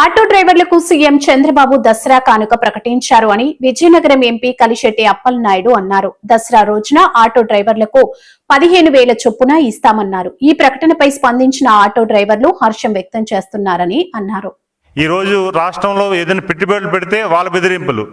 Auto డ్రైవర్లకు CM Chandrababu Dasara కానుక ప్రకటించారు అని విజయనగరం ఎంపీ కలిశెట్టి అప్పలనాయుడు అన్నారు. దసరా రోజున ఆటో డ్రైవర్లకు పదిహేను వేల చొప్పున ఇస్తామన్నారు. ఈ ప్రకటనపై స్పందించిన ఆటో డ్రైవర్లు హర్షం వ్యక్తం చేస్తున్నారని అన్నారు. ఈ రోజు రాష్ట్రంలో ఏదైనా పెట్టుబడులు పెడితే వాళ్ళ బెదిరింపులు.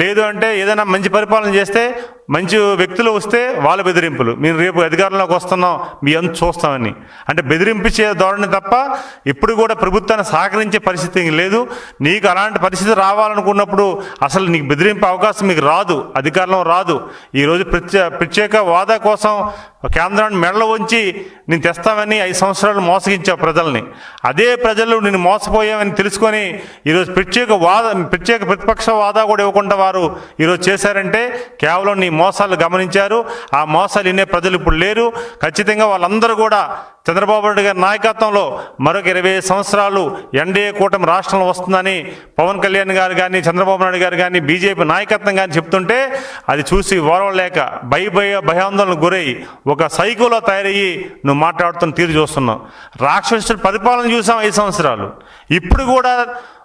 లేదు అంటే ఏదైనా మంచి పరిపాలన చేస్తే మంచి వ్యక్తులు వస్తే వాళ్ళ బెదిరింపులు. మేము రేపు అధికారంలోకి వస్తున్నాం మీ అంత చూస్తామని. అంటే బెదిరింపించే ధోరణి తప్ప ఇప్పుడు కూడా ప్రభుత్వాన్ని సహకరించే పరిస్థితి లేదు. నీకు అలాంటి పరిస్థితి రావాలనుకున్నప్పుడు అసలు నీకు బెదిరింపే అవకాశం మీకు రాదు అధికారంలో రాదు. ఈరోజు ప్రత్యే ప్రత్యేక వాదా కోసం కేంద్రాన్ని మెడలో ఉంచి నేను తెస్తామని ఐదు సంవత్సరాలు మోసగించావు ప్రజల్ని. అదే ప్రజలు నేను మోసపోయామని తెలుసుకొని ఈరోజు ప్రత్యేక వాద ప్రత్యేక ప్రతిపక్ష వాదా కూడా ఇవ్వకుండా వారు ఈరోజు చేశారంటే కేవలం నీ మోసాలు గమనించారు. ఆ మోసాలు వినే ప్రజలు ఇప్పుడు లేరు. ఖచ్చితంగా వాళ్ళందరూ కూడా చంద్రబాబు నాయుడు గారి నాయకత్వంలో మరొక ఇరవై ఐదు సంవత్సరాలు ఎన్డీఏ కూటమి రాష్ట్రంలో వస్తుందని పవన్ కళ్యాణ్ గారు కానీ చంద్రబాబు నాయుడు గారు కానీ బీజేపీ నాయకత్వం కానీ చెప్తుంటే అది చూసి ఓరవలేక భయ భయ భయాందోళనకు గురయ్యి ఒక సైకోలో తయారయ్యి నువ్వు మాట్లాడుతున్న తీరు చూస్తున్నావు. రాక్షసుడు పరిపాలన చూసాం ఐదు సంవత్సరాలు. ఇప్పుడు కూడా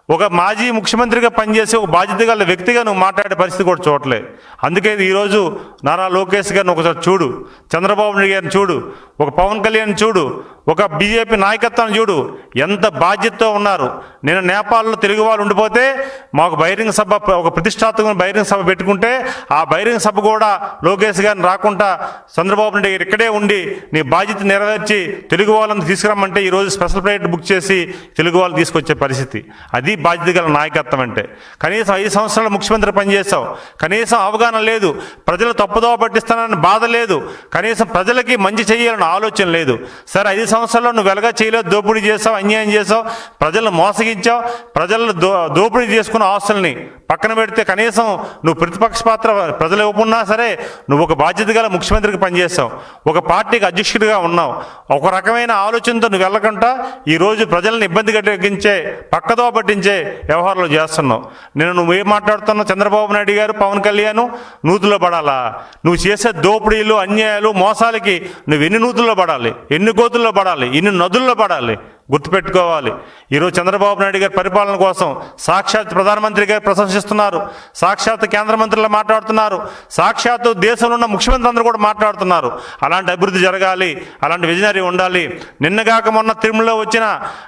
ఒక మాజీ ముఖ్యమంత్రిగా పనిచేసే ఒక బాధ్యత గల వ్యక్తిగా నువ్వు మాట్లాడే పరిస్థితి కూడా చూడలే అందుకే ఈరోజు నారా లోకేష్ గారిని ఒకసారి చూడు చంద్రబాబు నాయుడు గారిని చూడు ఒక పవన్ కళ్యాణ్ చూడు ఒక బీజేపీ నాయకత్వాన్ని చూడు ఎంత బాధ్యతతో ఉన్నారు. నేను నేపాల్లో తెలుగు వాళ్ళు ఉండిపోతే మాకు బహిరంగ సభ ఒక ప్రతిష్టాత్మకమైన బహిరంగ సభ పెట్టుకుంటే ఆ బహిరంగ సభ కూడా లోకేష్ గారిని రాకుండా చంద్రబాబు నాయుడు గారు ఇక్కడే ఉండి నీ బాధ్యత నెరవేర్చి తెలుగు వాళ్ళని తీసుకురమ్మంటే ఈరోజు స్పెషల్ ఫ్లైట్ బుక్ చేసి తెలుగు వాళ్ళు తీసుకొచ్చే పరిస్థితి. అది బాధ్యత గల నాయకత్వం అంటే. కనీసం ఐదు సంవత్సరాలు ముఖ్యమంత్రి పనిచేసావు కనీసం అవగాహన లేదు. ప్రజలు తప్పుదోవ పట్టిస్తానని బాధ లేదు. కనీసం ప్రజలకి మంచి చేయాలని ఆలోచన లేదు. సరే ఐదు సంవత్సరాల్లో నువ్వు వెలగా చేయలేవు దోపిడీ చేసావు అన్యాయం చేసావు ప్రజలను మోసగించావు ప్రజలను దో దోపిడీ చేసుకున్న ఆస్తుల్ని పక్కన పెడితే కనీసం నువ్వు ప్రతిపక్ష పాత్ర ప్రజలు ఇవ్వకున్నా సరే నువ్వు ఒక బాధ్యత గల ముఖ్యమంత్రికి పనిచేస్తావు ఒక పార్టీకి అధ్యక్షుడిగా ఉన్నావు. ఒక రకమైన ఆలోచనతో నువ్వు వెళ్ళకుండా ఈరోజు ప్రజలను ఇబ్బంది కలిగించే పక్కదో పట్టించే వ్యవహారాలు చేస్తున్నావు. నేను నువ్వు ఏం మాట్లాడుతున్నావు? చంద్రబాబు నాయుడు గారు పవన్ కళ్యాణ్ నూతులో పడాలా? నువ్వు చేసే దోపిడీలు అన్యాయాలు మోసాలకి నువ్వు ఎన్ని నూతుల్లో పడాలి? ఎన్ని గోతుల్లో పడాలి? పడాలి ఇన్ని నదుల్లో పడాలి. గుర్తుపెట్టుకోవాలి. ఈరోజు చంద్రబాబు నాయుడు గారి పరిపాలన కోసం సాక్షాత్ ప్రధానమంత్రి గారు ప్రశంసిస్తున్నారు. సాక్షాత్ కేంద్ర మంత్రులు మాట్లాడుతున్నారు. సాక్షాత్తు దేశంలో ఉన్న ముఖ్యమంత్రి అందరూ కూడా మాట్లాడుతున్నారు. అలాంటి అభివృద్ధి జరగాలి. అలాంటి విజనరీ ఉండాలి. నిన్నగాక మొన్న తిరుమలలో వచ్చిన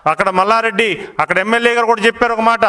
అక్కడ మల్లారెడ్డి అక్కడ ఎమ్మెల్యే గారు కూడా చెప్పారు ఒక మాట.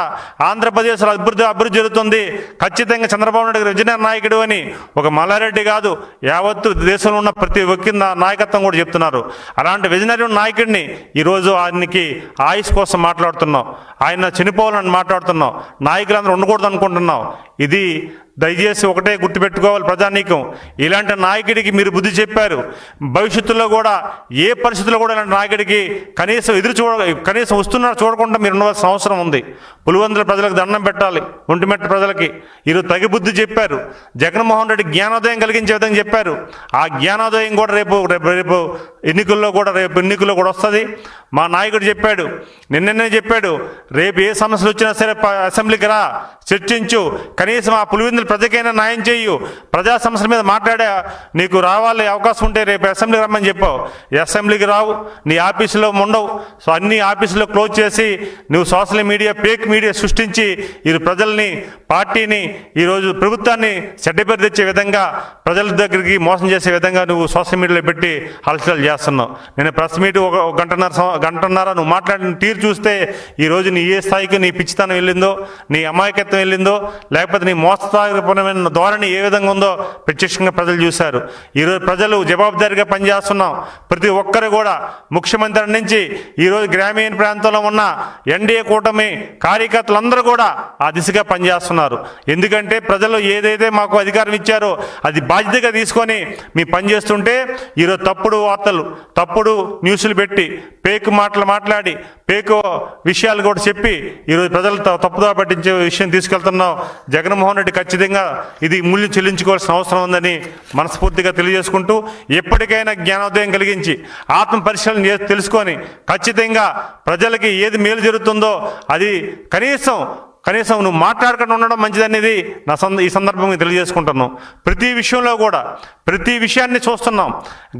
ఆంధ్రప్రదేశ్లో అభివృద్ధి అభివృద్ధి జరుగుతుంది. ఖచ్చితంగా చంద్రబాబు నాయుడు గారు విజయనగర నాయకుడు అని ఒక మల్లారెడ్డి కాదు యావత్తు దేశంలో ఉన్న ప్రతి ఒక్క నాయకత్వం కూడా చెప్తున్నారు. అలాంటి విజనరీ నాయకుడిని ఈరోజు ఆయనకి ఆయుష్ కోసం మాట్లాడుతున్నాం. ఆయన చనిపోవాలని మాట్లాడుతున్నాం. నాయకులందరూ ఉండకూడదు అనుకుంటున్నాం ఇది దయచేసి ఒకటే గుర్తుపెట్టుకోవాలి ప్రజానీకం. ఇలాంటి నాయకుడికి మీరు బుద్ధి చెప్పారు. భవిష్యత్తులో కూడా ఏ పరిస్థితుల్లో కూడా ఇలాంటి నాయకుడికి కనీసం ఎదురు చూడ కనీసం వస్తున్నారు చూడకుండా మీరు ఉండవలసిన అవసరం ఉంది. పులివందుల ప్రజలకు దండం పెట్టాలి ఒంటిమెట్ట ప్రజలకి. ఈరోజు తగి బుద్ధి చెప్పారు. జగన్మోహన్ రెడ్డి జ్ఞానోదయం కలిగించే విధంగా చెప్పారు. ఆ జ్ఞానోదయం కూడా రేపు రేపు రేపు ఎన్నికల్లో కూడా రేపు ఎన్నికల్లో కూడా వస్తుంది. మా నాయకుడు చెప్పాడు నిన్ననే చెప్పాడు రేపు ఏ సమస్యలు వచ్చినా సరే అసెంబ్లీకి రా చర్చించు. కనీసం ఆ పులివెందుల ప్రజకైనా న్యాయం చేయు ప్రజా సమస్యల మీద మాట్లాడే నీకు రావాలి అవకాశం ఉంటే రేపు అసెంబ్లీకి రమ్మని చెప్పావు. అసెంబ్లీకి రావు నీ ఆఫీసులో ఉండవు సో అన్ని ఆఫీసులో క్లోజ్ చేసి నువ్వు social media fake media media సృష్టించి వీరు ప్రజల్ని పార్టీని ఈరోజు ప్రభుత్వాన్ని చెడ్డపేరు తెచ్చే విధంగా ప్రజల దగ్గరికి మోసం చేసే విధంగా నువ్వు సోషల్ మీడియాలో పెట్టి హల్చల్ చేస్తున్నావు. నేను ప్రెస్ మీట్ ఒక గంటన్నర గంటన్నర నువ్వు మాట్లాడిన తీరు చూస్తే ఈరోజు నీ ఏ స్థాయికి నీ పిచ్చితనం వెళ్ళిందో నీ అమాయకత్వం వెళ్ళిందో లేకపోతే నీ మోసపూర్ణమైన ధోరణి ఏ విధంగా ఉందో ప్రత్యక్షంగా ప్రజలు చూశారు. ఈరోజు ప్రజలు జవాబుదారీగా పనిచేస్తున్నాం. ప్రతి ఒక్కరు కూడా ముఖ్యమంత్రి నుంచి ఈరోజు గ్రామీణ ప్రాంతంలో ఉన్న ఎన్డీఏ కూటమి కార్యకర్తలందరూ కూడా ఆ దిశగా పనిచేస్తున్నారు. ఎందుకంటే ప్రజలు ఏదైతే మాకు అధికారం ఇచ్చారో అది బాధ్యతగా తీసుకొని మీ పనిచేస్తుంటే ఈరోజు తప్పుడు వార్తలు తప్పుడు న్యూస్లు పెట్టి పేకు మాటలు మాట్లాడి పేకు విషయాలు కూడా చెప్పి ఈరోజు ప్రజలు తప్పుదా పట్టించే విషయం తీసుకెళ్తున్నాం. జగన్మోహన్ రెడ్డి ఖచ్చితంగా ఇది మూల్యం చెల్లించుకోవాల్సిన అవసరం ఉందని మనస్ఫూర్తిగా తెలియజేసుకుంటూ ఎప్పటికైనా జ్ఞానోదయం కలిగించి ఆత్మ పరిశీలన తెలుసుకొని ఖచ్చితంగా ప్రజలకి ఏది మేలు జరుగుతుందో అది కనీసం కనీసం నువ్వు మాట్లాడకుండా ఉండడం మంచిదనేది నా సంద ఈ సందర్భంగా తెలియజేసుకుంటున్నాను. ప్రతి విషయంలో కూడా ప్రతి విషయాన్ని చూస్తున్నాం.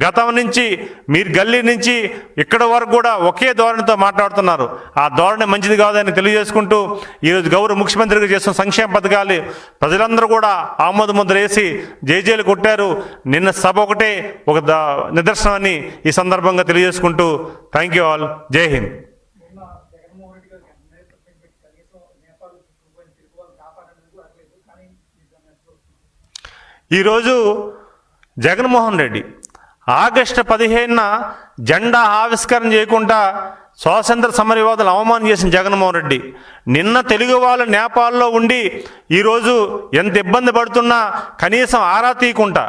గతం నుంచి మీరు గల్లీ నుంచి ఇక్కడ వరకు కూడా ఒకే ధోరణితో మాట్లాడుతున్నారు. ఆ ధోరణి మంచిది కాదని తెలియజేసుకుంటూ ఈరోజు గౌరవ ముఖ్యమంత్రిగా చేస్తున్న సంక్షేమ పథకాలు ప్రజలందరూ కూడా ఆమోద ముద్ర వేసి జేజేలు కొట్టారు. నిన్న సభ ఒకటే ఒక ద- నిదర్శనమని ఈ సందర్భంగా తెలియజేసుకుంటూ థ్యాంక్ యూ ఆల్ జై హింద్ నిన్న జగన్మోహన్ రెడ్డి గారికి ఎన్నో సబ్మిట్ పెట్టి కనీసం నేపాల్ పోయిన తిరుగు వాళ్ళు కాపాడడానికి కూడా అట్లేదు కానీ ఇది దాన్ని ఎట్లా వస్తుంది? ఈరోజు జగన్మోహన్ రెడ్డి ఆగస్టు పదిహేనున జెండా ఆవిష్కరణ చేయకుండా స్వాతంత్ర సమరయోధులు అవమానం చేసిన జగన్మోహన్ రెడ్డి నిన్న తెలుగు వాళ్ళు నేపాల్లో ఉండి ఈరోజు ఎంత ఇబ్బంది పడుతున్నా కనీసం ఆరా తీయకుండా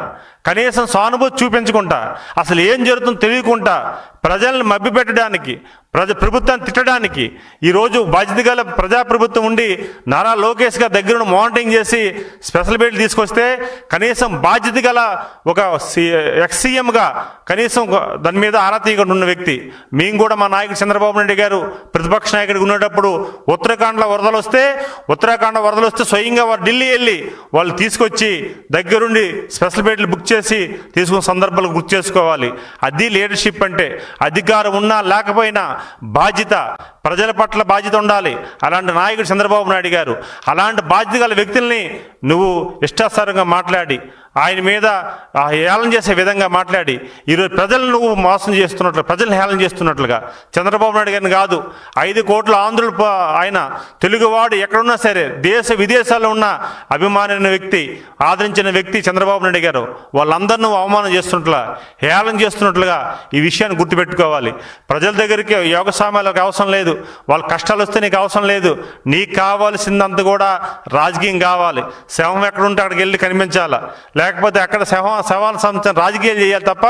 కనీసం సానుభూతి చూపించకుండా అసలు ఏం జరుగుతుందో తెలియకుండా ప్రజల్ని మభ్యపెట్టడానికి ప్రజ ప్రభుత్వాన్ని తిట్టడానికి ఈరోజు బాధ్యత గల ప్రజాప్రభుత్వం ఉండి నారా లోకేష్ గారి దగ్గర మానిటరింగ్ చేసి స్పెషల్ బెయిల్ తీసుకొస్తే కనీసం బాధ్యత గల ఒక సి ఎక్స్సీఎంగా కనీసం దాని మీద ఆరా తీయకుండా ఉన్న వ్యక్తి. మేము కూడా మా నాయకుడు చంద్రబాబు నాయుడు గారు ప్రతిపక్ష నాయకుడికి ఉండేటప్పుడు ఉత్తరాఖండ్లో వరదలు వస్తే ఉత్తరాఖండ్ వరదలు వస్తే స్వయంగా వారు ఢిల్లీ వెళ్ళి వాళ్ళు తీసుకొచ్చి దగ్గరుండి స్పెషల్ బెడ్లు బుక్ చేసి చేసి తీసుకున్న సందర్భాలు గుర్తు చేసుకోవాలి. అది లీడర్షిప్ అంటే అధికారం ఉన్నా లేకపోయినా బాధ్యత ప్రజల పట్ల బాధ్యత ఉండాలి. అలాంటి నాయకుడు చంద్రబాబు నాయుడు గారు. అలాంటి బాధ్యత గల వ్యక్తుల్ని నువ్వు ఇష్టాసారంగా మాట్లాడి ఆయన మీద ఆ హేళన చేసే విధంగా మాట్లాడి ఈరోజు ప్రజలను నువ్వు మోసం చేస్తున్నట్లు ప్రజలను హేళన చేస్తున్నట్లుగా. చంద్రబాబు నాయుడు గారిని కాదు ఐదు కోట్ల ఆంధ్రులు ఆయన తెలుగువాడు ఎక్కడున్నా సరే దేశ విదేశాల్లో ఉన్న అభిమానైన వ్యక్తి ఆదరించిన వ్యక్తి చంద్రబాబు నాయుడు గారు. వాళ్ళందరినీ అవమానం చేస్తున్నట్లుగా హేళన చేస్తున్నట్లుగా ఈ విషయాన్ని గుర్తుపెట్టుకోవాలి. ప్రజల దగ్గరికి యోగ సామాలకు అవసరం లేదు వాళ్ళ కష్టాలు వస్తే నీకు అవసరం లేదు. నీకు కావాల్సిందంత కూడా రాజకీయం కావాలి. శవం ఎక్కడుంటే అక్కడికి వెళ్ళి కనిపించాలా? లేకపోతే అక్కడ శవం శవాల సంబంధించిన రాజకీయాలు చేయాలి తప్ప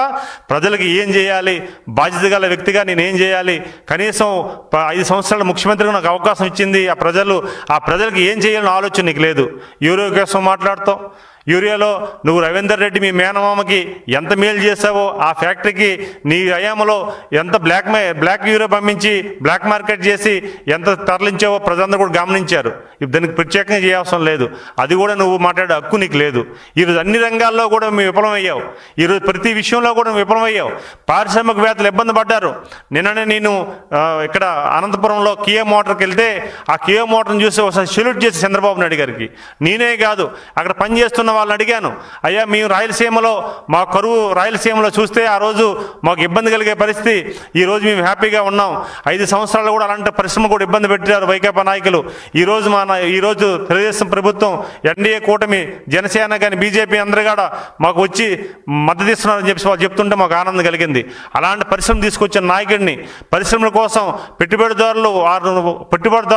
ప్రజలకు ఏం చేయాలి? బాధ్యత గల వ్యక్తిగా నేనేం చేయాలి? కనీసం ప- ఐదు సంవత్సరాల ముఖ్యమంత్రిగా నాకు అవకాశం ఇచ్చింది ఆ ప్రజలు ఆ ప్రజలకు ఏం చేయాలని ఆలోచన నీకు లేదు. ఎవరో కోసం మాట్లాడతాం. యూరియాలో నువ్వు రవీందర్ రెడ్డి మీ మేనమామకి ఎంత మేలు చేసావో ఆ ఫ్యాక్టరీకి నీ హయాంలో ఎంత బ్లాక్ బ్లాక్ యూరియా పంపించి బ్లాక్ మార్కెట్ చేసి ఎంత తరలించావో ప్రజలందరూ కూడా గమనించారు. దానికి ప్రత్యేకంగా చేయాల్సిన లేదు. అది కూడా నువ్వు మాట్లాడే హక్కు నీకు లేదు. ఈరోజు అన్ని రంగాల్లో కూడా మేము విఫలమయ్యావు. ఈరోజు ప్రతి విషయంలో కూడా విఫలమయ్యావు విఫలమయ్యావు. పారిశ్రామికవేత్తలు ఇబ్బంది పడ్డారు. నిన్ననే నేను ఇక్కడ అనంతపురంలో కియా మోటార్కి వెళ్తే ఆ కియా మోటార్ని చూసి ఒకసారి సెల్యూట్ చేసి చంద్రబాబు నాయుడు గారికి. నేనే కాదు అక్కడ పనిచేస్తున్న వాళ్ళని అడిగాను అయ్యా మేము రాయలసీమలో మా కరువు రాయలసీమలో చూస్తే ఆ రోజు మాకు ఇబ్బంది కలిగే పరిస్థితి. ఈ రోజు మేము హ్యాపీగా ఉన్నాం. ఐదు సంవత్సరాలు కూడా అలాంటి పరిశ్రమ కూడా ఇబ్బంది పెట్టారు వైకాపా నాయకులు. ఈ రోజు మా నా- ఈ రోజు తెలుగుదేశం ప్రభుత్వం ఎన్డీఏ కూటమి జనసేన కానీ బీజేపీ అందరూ కూడా మాకు వచ్చి మద్దతు ఇస్తున్నారని చెప్పి వాళ్ళు చెప్తుంటే మాకు ఆనందం కలిగింది. అలాంటి పరిశ్రమ తీసుకొచ్చిన నాయకుడిని పరిశ్రమల కోసం పెట్టుబడిదారులు వారు పెట్టుబడిదారు